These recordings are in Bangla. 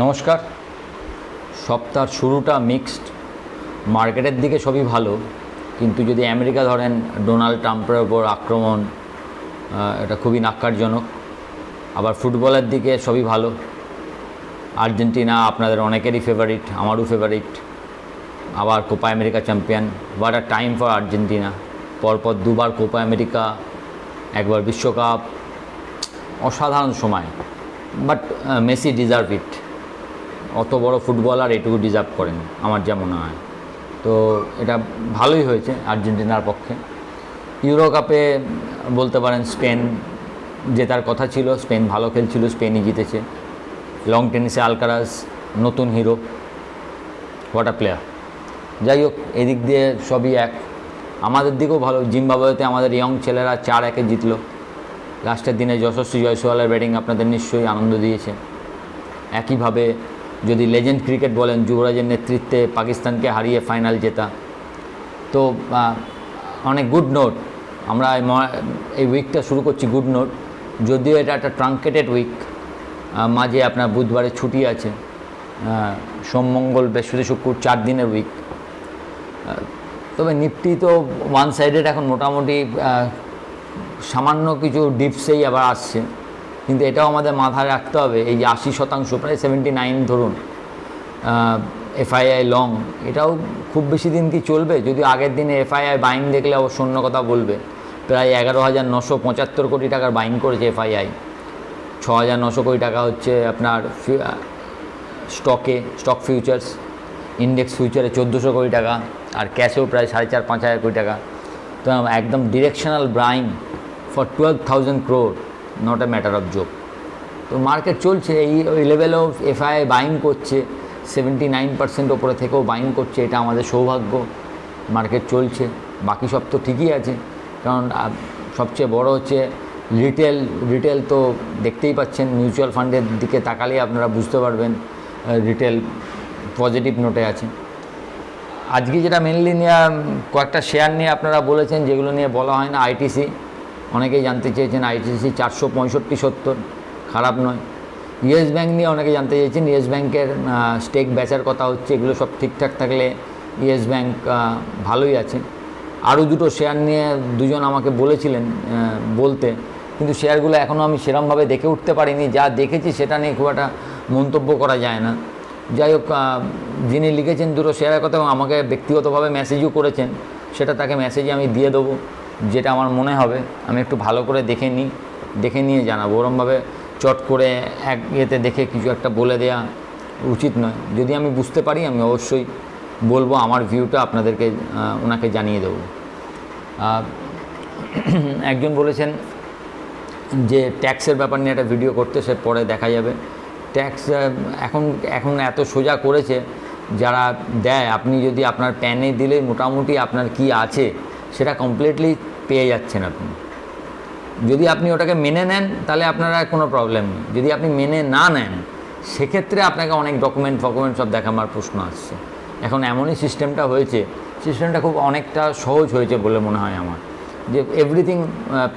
নমস্কার। সপ্তাহ শুরুটা মিক্সড মার্কেটের দিকে সবই ভালো, কিন্তু যদি আমেরিকা ধরেন, ডোনাল্ড ট্রাম্পের ওপর আক্রমণ এটা খুবই নাক্কারজনক। আবার ফুটবলের দিকে সবই ভালো। আর্জেন্টিনা আপনাদের অনেকেরই ফেভারিট আমারও ফেভারিট আবার Copa America champion what a time for Argentina. পরপর দুবার কোপা আমেরিকা, একবার বিশ্বকাপ। অসাধারণ সময়। বাট মেসি ডিজার্ভ ইট অত বড় ফুটবলার এটুকু ডিজার্ভ করেন, আমার যা মনে হয়। তো এটা ভালোই হয়েছে আর্জেন্টিনার পক্ষে। ইউরো কাপে বলতে পারেন স্পেন জেতার কথা ছিল, স্পেন ভালো খেলছিল, স্পেনই জিতেছে। লং টেনিসে আলকারাজ নতুন হিরো হোয়াট আ প্লেয়ার যাই হোক, এদিক দিয়ে সবই এক। আমাদের দিকেও ভালো, জিম্বাবুয়েতে আমাদের ইয়ং ছেলেরা চার একে জিতলো। লাস্টের দিনে যশস্বী জয়সওয়ালের ব্যাটিং আপনাদের নিশ্চয়ই আনন্দ দিয়েছে। একইভাবে যদি লেজেন্ড ক্রিকেট বলেন, যুবরাজের নেতৃত্বে পাকিস্তানকে হারিয়ে ফাইনাল জেতা। তো অনেক গুড নোট আমরা এই উইকটা শুরু করছি গুড নোট যদিও এটা একটা ট্রাঙ্কেটেড উইক মাঝে আপনার বুধবারে ছুটি আছে। সোম, মঙ্গল, বৃহস্পতি, শুক্র চার দিনের উইক তবে নিফটি তো ওয়ান সাইডেড এখন মোটামুটি সামান্য কিছু ডিপসেই আবার আসছে। কিন্তু এটাও আমাদের মাথায় রাখতে হবে, এই যে আশি শতাংশ, প্রায় সেভেন্টি নাইন ধরুন এফআইআই লং এটাও খুব বেশি দিন কি চলবে? যদি আগের দিনে এফআইআই বাইং দেখলে অবশ্য অন্য কথা বলবে। প্রায় এগারো হাজার নশো পঁচাত্তর কোটি টাকার বাইং করেছে এফআইআই ছ হাজার নশো কোটি টাকা হচ্ছে আপনার স্টকে স্টক ফিউচার্স ইন্ডেক্স ফিউচারে চোদ্দোশো কোটি টাকা, আর ক্যাশেও প্রায় সাড়ে চার পাঁচ হাজার কোটি টাকা। তো একদম directional brine for twelve thousand crore not a matter of joke তো মার্কেট চলছে, এই, ওই লেভেলেও এফআই বাইং করছে সেভেন্টি নাইন পার্সেন্ট ওপরে থেকেও বাইং করছে, এটা আমাদের সৌভাগ্য। মার্কেট চলছে, বাকি সব তো ঠিকই আছে। কারণ সবচেয়ে বড় হচ্ছে রিটেল রিটেল তো দেখতেই পাচ্ছেন মিউচুয়াল ফান্ডের দিকে তাকালেই আপনারা বুঝতে পারবেন রিটেল পজিটিভ নোটে আছে। আজকে যেটা মেনলি নিয়ে কয়েকটা শেয়ার নিয়ে আপনারা বলেছেন, যেগুলো নিয়ে বলা হয় না আইটিসি অনেকেই জানতে চেয়েছেন আইটিসি চারশো পঁয়ষট্টি সত্তর, খারাপ নয়। ইয়েস ব্যাঙ্ক নিয়ে অনেকে জানতে চেয়েছেন, ইয়েস ব্যাঙ্কের স্টেক বেচার কথা হচ্ছে, এগুলো সব ঠিকঠাক থাকলে ইয়েস ব্যাঙ্ক ভালোই আছে। আরও দুটো শেয়ার নিয়ে দুজন আমাকে বলেছিলেন বলতে। কিন্তু শেয়ারগুলো এখনও আমি সেরমভাবে দেখে উঠতে পারিনি, যা দেখেছি সেটা নিয়ে খুব একটা মন্তব্য করা যায় না। যাই হোক যিনি লিখেছেন দুটো শেয়ারের কথা এবং আমাকে ব্যক্তিগতভাবে মেসেজও করেছেন, সেটা তাকে মেসেজে আমি দিয়ে দেবো। যেটা আমার মনে হবে, আমি একটু ভালো করে দেখে নিই, দেখে নিয়ে জানাব। ওরমভাবে চট করে এক ইয়েতে দেখে কিছু একটা বলে দেয়া উচিত নয়। যদি আমি বুঝতে পারি, আমি অবশ্যই বলব, আমার ভিউটা আপনাদেরকে ওনাকে জানিয়ে দেবো। একজন বলেছেন যে ট্যাক্সের ব্যাপার নিয়ে একটা ভিডিও করতে সে পরে দেখা যাবে। ট্যাক্স এখন এখন এত সোজা করেছে, যারা দেয়, আপনি যদি আপনার প্যানে দিলে মোটামুটি আপনার কি আছে, সেটা কমপ্লিটলি পেয়ে যাচ্ছেন আপনি। যদি আপনি ওটাকে মেনে নেন, তাহলে আপনার আর কোনো প্রবলেম নেই। যদি আপনি মেনে না নেন, সেক্ষেত্রে আপনাকে অনেক ডকুমেন্ট ফকুমেন্ট সব দেখাবার প্রশ্ন আসছে। এখন এমনই সিস্টেমটা হয়েছে সিস্টেমটা খুব অনেকটা সহজ হয়েছে বলে মনে হয় আমার। যে এভরিথিং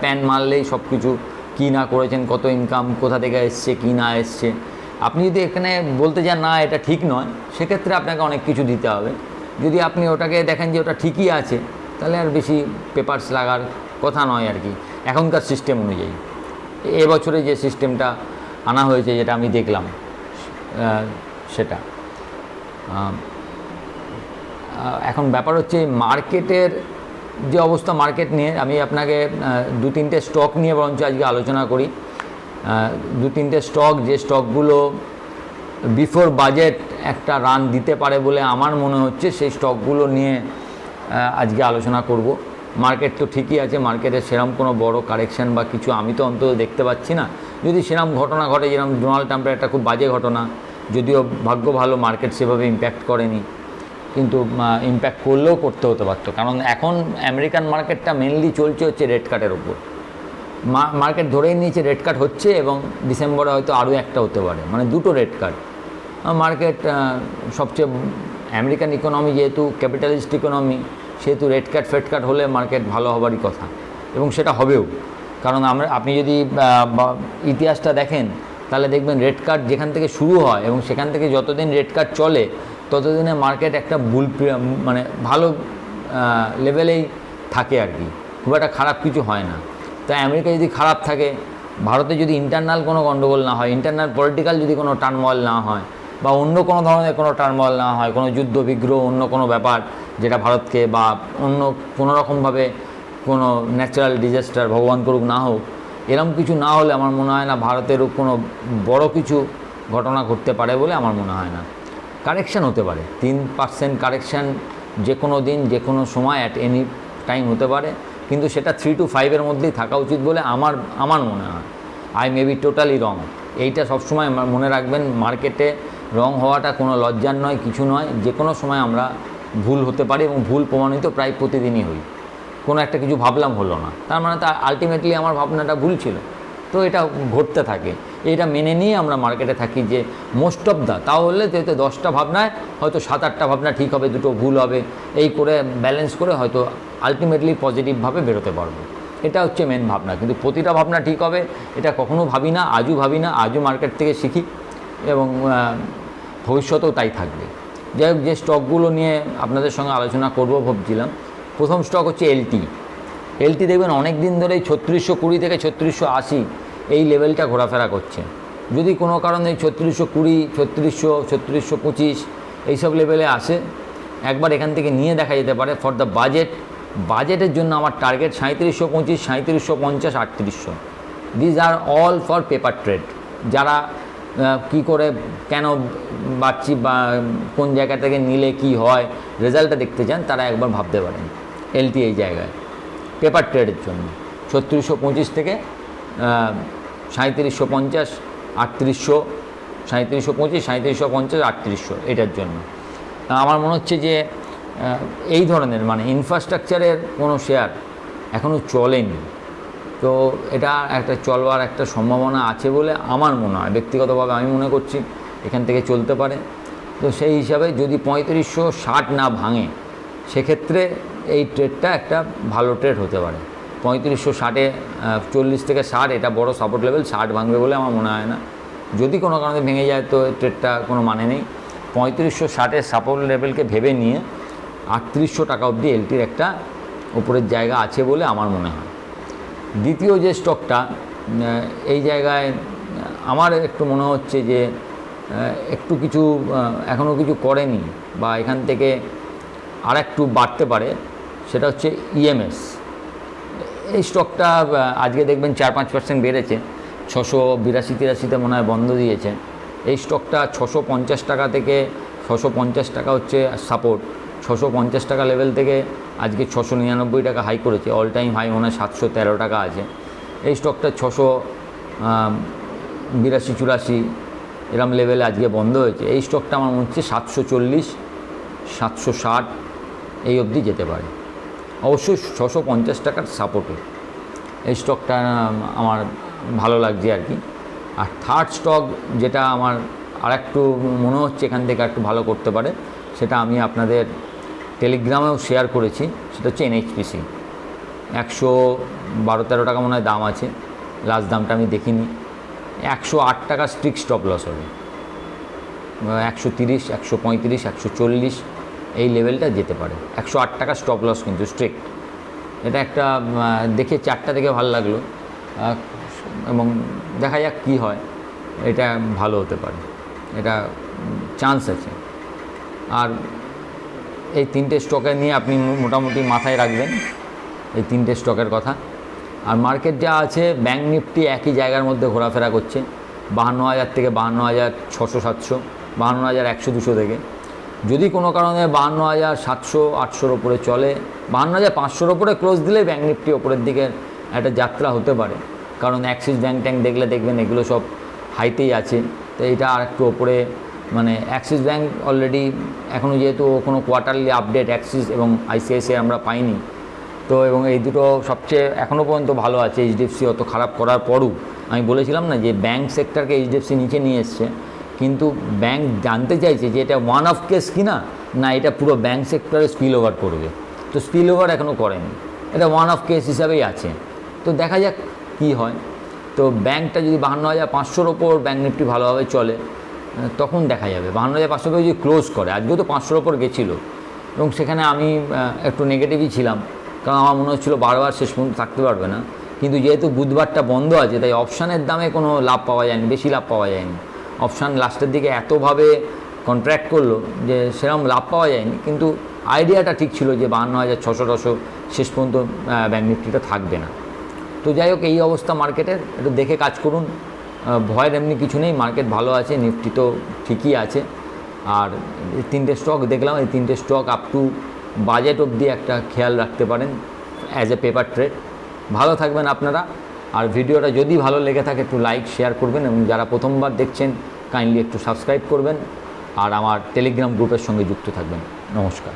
প্যান মারলেই সব কিছু কী না করেছেন, কত ইনকাম কোথা থেকে এসছে, কী না এসছে। আপনি যদি এখানে বলতে যান না, এটা ঠিক নয়, সেক্ষেত্রে আপনাকে অনেক কিছু দিতে হবে। যদি আপনি ওটাকে দেখেন যে ওটা ঠিকই আছে তাহলে আর বেশি পেপারস লাগার কথা নয় আর কি। এখনকার সিস্টেম অনুযায়ী। এবছরে যে সিস্টেমটা আনা হয়েছে, যেটা আমি দেখলাম সেটা। এখন ব্যাপার হচ্ছে, মার্কেটের যে অবস্থা মার্কেট নিয়ে, আমি আপনাকে দু তিনটে স্টক নিয়ে বরঞ্চ আজকে আলোচনা করি। দু তিনটে স্টক যে স্টকগুলো বিফোর বাজেট একটা রান দিতে পারে বলে আমার মনে হচ্ছে, সেই স্টকগুলো নিয়ে আজকে আলোচনা করব। মার্কেট তো ঠিকই আছে, মার্কেটে সেরম কোনো বড় কারেকশন বা কিছু আমি তো অন্তত দেখতে পাচ্ছি না। যদি সেরম ঘটনা ঘটে যেরকম ডোনাল্ড ট্রাম্পের একটা খুব বাজে ঘটনা, যদিও ভাগ্য ভালো মার্কেট সেভাবে ইম্প্যাক্ট করেনি, কিন্তু ইম্প্যাক্ট করলেও করতে হতে পারতো। কারণ এখন আমেরিকান মার্কেটটা মেনলি চলছে হচ্ছে রেড কার্টের ওপর মার্কেট ধরেই নিয়েছে রেড কার্ড হচ্ছে এবং ডিসেম্বরে হয়তো আরও একটা হতে পারে মানে দুটো রেড কার্ড মার্কেট সবচেয়ে আমেরিকান ইকোনমি যেহেতু ক্যাপিটালিস্ট ইকোনমি সেহেতু রেড কার্ড ফেড কার্ড হলে মার্কেট ভালো হবারই কথা। এবং সেটা হবেও। কারণ আমরা, আপনি যদি ইতিহাসটা দেখেন, তাহলে দেখবেন রেড কার্ড যেখান থেকে শুরু হয় এবং সেখান থেকে যতদিন রেড কার্ড চলে, ততদিনে মার্কেট একটা ভুল মানে ভালো লেভেলেই থাকে আর কি। খুব একটা খারাপ কিছু হয় না। তাই আমেরিকা যদি খারাপ থাকে, ভারতে যদি ইন্টারনাল কোনো গণ্ডগোল না হয় ইন্টারনাল পলিটিক্যাল যদি কোনো টার্মল না হয় বা অন্য কোনো ধরনের কোনো টার্মল না হয়, কোনো যুদ্ধ বিগ্রহ, অন্য কোনো ব্যাপার যেটা ভারতকে বা অন্য কোনো রকমভাবে কোনো ন্যাচারাল ডিজাস্টার ভগবান করুক না হোক এরকম কিছু না হলে আমার মনে হয় না ভারতের কোনো বড় কিছু ঘটনা ঘটতে পারে বলে আমার মনে হয় না। কারেকশান হতে পারে, তিন পার্সেন্ট কারেকশান যে কোনো দিন, যে কোনো সময় অ্যাট এনি টাইম হতে পারে, কিন্তু সেটা থ্রি টু ফাইভের মধ্যেই থাকা উচিত বলে আমার আমার মনে হয়। I may be totally wrong এইটা সবসময় মনে রাখবেন, মার্কেটে রং হওয়াটা কোনো লজ্জার নয়, কিছু নয়। যে কোনো সময় আমরা ভুল হতে পারি এবং ভুল প্রমাণিত প্রায় প্রতিদিনই হই। কোনো একটা কিছু ভাবলাম হলো না। তার মানে তা আলটিমেটলি আমার ভাবনাটা ভুল ছিল। তো এটা ঘটতে থাকে। এটা মেনে নিয়ে আমরা মার্কেটে থাকি যে মোস্ট অফ দ্য তাহলে তো দশটা ভাবনায় হয়তো সাত আটটা ভাবনা ঠিক হবে, দুটো ভুল হবে। এই করে ব্যালেন্স করে হয়তো আলটিমেটলি পজিটিভভাবে বেরোতে পারব। এটা হচ্ছে মেন ভাবনা। কিন্তু প্রতিটা ভাবনা ঠিক হবে, এটা কখনো ভাবি না, আজও ভাবি না, আজও মার্কেট থেকে শিখি এবং ভবিষ্যতেও তাই থাকবে। যাই হোক, যে স্টকগুলো নিয়ে আপনাদের সঙ্গে আলোচনা করব ভাবছিলাম, প্রথম স্টক হচ্ছে এলটি এলটি দেখবেন অনেক দিন ধরেই ছত্রিশশো কুড়ি থেকে ছত্রিশশো আশি এই লেভেলটা ঘোরাফেরা করছে। যদি কোনো কারণে ছত্রিশশো কুড়ি, ছত্রিশশো ছত্রিশশো পঁচিশ এইসব লেভেলে আসে, একবার এখান থেকে নিয়ে দেখা যেতে পারে ফর দ্য বাজেট বাজেটের জন্য আমার টার্গেট সাঁত্রিশশো পঁচিশ সাঁত্রিশশো পঞ্চাশ, আটত্রিশশো। These are all for paper trade যারা কি করে, কেন বাড়ছি বা কোন জায়গা থেকে নিলে কি হয় রেজাল্টটা দেখতে চান, তারা একবার ভাবতে পারেন এলটি এই জায়গায়। পেপার ট্রেডের জন্য। ছত্রিশশো পঁচিশ থেকে সাঁত্রিশশো পঞ্চাশ, আটত্রিশশো সাঁত্রিশশো পঁচিশ সাঁত্রিশশো পঞ্চাশ, আটত্রিশশো, এটার জন্য। আমার মনে হচ্ছে যে এই ধরনের মানে ইনফ্রাস্ট্রাকচারের কোনো শেয়ার এখনও চলেনি। তো এটা একটা চলবার একটা সম্ভাবনা আছে বলে আমার মনে হয়। ব্যক্তিগতভাবে আমি মনে করছি এখান থেকে চলতে পারে। তো সেই হিসাবে যদি পঁয়ত্রিশশো ষাট না ভাঙে, সেক্ষেত্রে এই ট্রেডটা একটা ভালো ট্রেড হতে পারে। পঁয়ত্রিশশো ষাটে চল্লিশ থেকে ষাট, এটা বড় সাপোর্ট লেভেল ষাট ভাঙবে বলে আমার মনে হয় না। যদি কোনো কারণে ভেঙে যায়, তো ট্রেডটা কোনো মানে নেই। পঁয়ত্রিশশো ষাটের সাপোর্ট লেভেলকে ভেবে নিয়ে আটত্রিশশো টাকা অবধি এলটির একটা উপরের জায়গা আছে বলে আমার মনে হয়। দ্বিতীয় যে স্টকটা এই জায়গায় আমার একটু মনে হচ্ছে যে একটু কিছু এখনও কিছু করেনি বা এখান থেকে আর একটু বাড়তে পারে, সেটা হচ্ছে ইএমএস এই স্টকটা আজকে দেখবেন চার পাঁচ পার্সেন্ট বেড়েছে, ছশো বিরাশি তিরাশিতে মনে হয় বন্ধ দিয়েছে। এই স্টকটা ছশো পঞ্চাশ টাকা থেকে, ছশো পঞ্চাশ টাকা হচ্ছে সাপোর্ট ছশো পঞ্চাশ টাকা লেভেল থেকে আজকে ছশো নিরানব্বই টাকা হাই করেছে। অল টাইম হাই মনে হয় সাতশো তেরো টাকা আছে। এই স্টকটা ছশো বিরাশি, চুরাশি এরম লেভেলে আজকে বন্ধ হয়েছে। এই স্টকটা আমার মনে হচ্ছে সাতশো চল্লিশ, সাতশো ষাট এই অবধি যেতে পারে। অবশ্যই ছশো পঞ্চাশ টাকার সাপোর্টে এই স্টকটা আমার ভালো লাগছে আর কি। আর থার্ড স্টক যেটা আমার আর একটু মনে হচ্ছে এখান থেকে একটু ভালো করতে পারে, সেটা আমি আপনাদের টেলিগ্রামেও শেয়ার করেছি, সেটা হচ্ছে এনএইচপিসি একশো বারো তেরো টাকা মনে হয় দাম আছে লাস্ট দামটা আমি দেখিনি। একশো আট টাকা স্ট্রিক স্টপ লস হবে। একশো তিরিশ, একশো পঁয়ত্রিশ, একশো চল্লিশ, এই লেভেলটা যেতে পারে। একশো আট টাকা স্টপ লস কিন্তু স্ট্রিক্ট এটা একটা দেখে চারটা দেখে ভালো লাগল। এবং দেখা যাক কী হয়, এটা ভালো হতে পারে। এটা চান্স আছে। আর এই তিনটে স্টকে নিয়ে আপনি মোটামুটি মাথায় রাখবেন। এই তিনটে স্টকের কথা। আর মার্কেট যা আছে ব্যাঙ্ক নিফটি একই জায়গার মধ্যে ঘোরাফেরা করছে। বাহান্ন হাজার থেকে বাহান্ন হাজার ছশো সাতশো, বাহান্ন হাজার একশো দুশো থেকে। যদি কোনো কারণে বাহান্ন হাজার সাতশো, আটশোর ওপরে চলে, বাহান্ন হাজার পাঁচশোর ওপরে ক্লোজ দিলে ব্যাঙ্ক নিফটি ওপরের দিকে একটা যাত্রা হতে পারে। কারণ অ্যাক্সিস ব্যাঙ্ক ট্যাঙ্ক দেখলে দেখবেন এগুলো সব হাইতেই আছে। তো এটা আর একটু ওপরে মানে অ্যাক্সিস ব্যাঙ্ক অলরেডি এখনও যেহেতু কোনো কোয়ার্টারলি আপডেট অ্যাক্সিস এবং আইসিআইসিআই আমরা পাইনি। তো এবং এই দুটো সবচেয়ে এখনও পর্যন্ত ভালো আছে এইচডিএফসি অত খারাপ করার পরও। আমি বলেছিলাম না যে ব্যাঙ্ক সেক্টরকে এইচডিএফসি নিচে নিয়ে এসছে, কিন্তু ব্যাংক জানতে চাইছে যে এটা ওয়ান অফ কেস কিনা, না না এটা পুরো ব্যাংক সেক্টরে স্পিল ওভার করবে। তো স্পিল ওভার এখনও করেনি। এটা ওয়ান অফ কেস হিসাবেই আছে। তো দেখা যাক কি হয়। তো ব্যাংকটা যদি বাহান্ন হাজার পাঁচশোর ওপর ব্যাঙ্ক নিফটি ভালোভাবে চলে তখন দেখা যাবে। বাহান্ন হাজার পাঁচশোকে যদি ক্লোজ করে, আজকেও তো পাঁচশোর ওপর গেছিল। এবং সেখানে আমি একটু নেগেটিভই ছিলাম। কারণ আমার মনে হচ্ছিল বারবার শেষ পর্যন্ত থাকতে পারবে না। কিন্তু যেহেতু বুধবারটা বন্ধ আছে, তাই অপশানের দামে কোনো লাভ পাওয়া যায়নি, বেশি লাভ পাওয়া যায়নি। অপশান লাস্টের দিকে এতভাবে কন্ট্র্যাক্ট করল যে সেরকম লাভ পাওয়া যায়নি। কিন্তু আইডিয়াটা ঠিক ছিল যে বাহান্ন হাজার ছশো টশো শেষ পর্যন্ত ব্যাঙ্ক নিফটিটা থাকবে না। তো যাই হোক, এই অবস্থা মার্কেটের একটু দেখে কাজ করুন। ভয়ের এমনি কিছু নেই মার্কেট ভালো আছে নিফটি তো ঠিকই আছে। আর তিনটে স্টক দেখলাম, এই তিনটে স্টক আপ টু বাজেট অবধি একটা খেয়াল রাখতে পারেন অ্যাজ এ পেপার ট্রেড ভালো থাকবেন আপনারা, আর ভিডিওটা যদি ভালো লেগে থাকে একটু লাইক শেয়ার করবেন এবং যারা প্রথমবার দেখছেন কাইন্ডলি একটু সাবস্ক্রাইব করবেন। আর আমার টেলিগ্রাম গ্রুপের সঙ্গে যুক্ত থাকবেন। নমস্কার।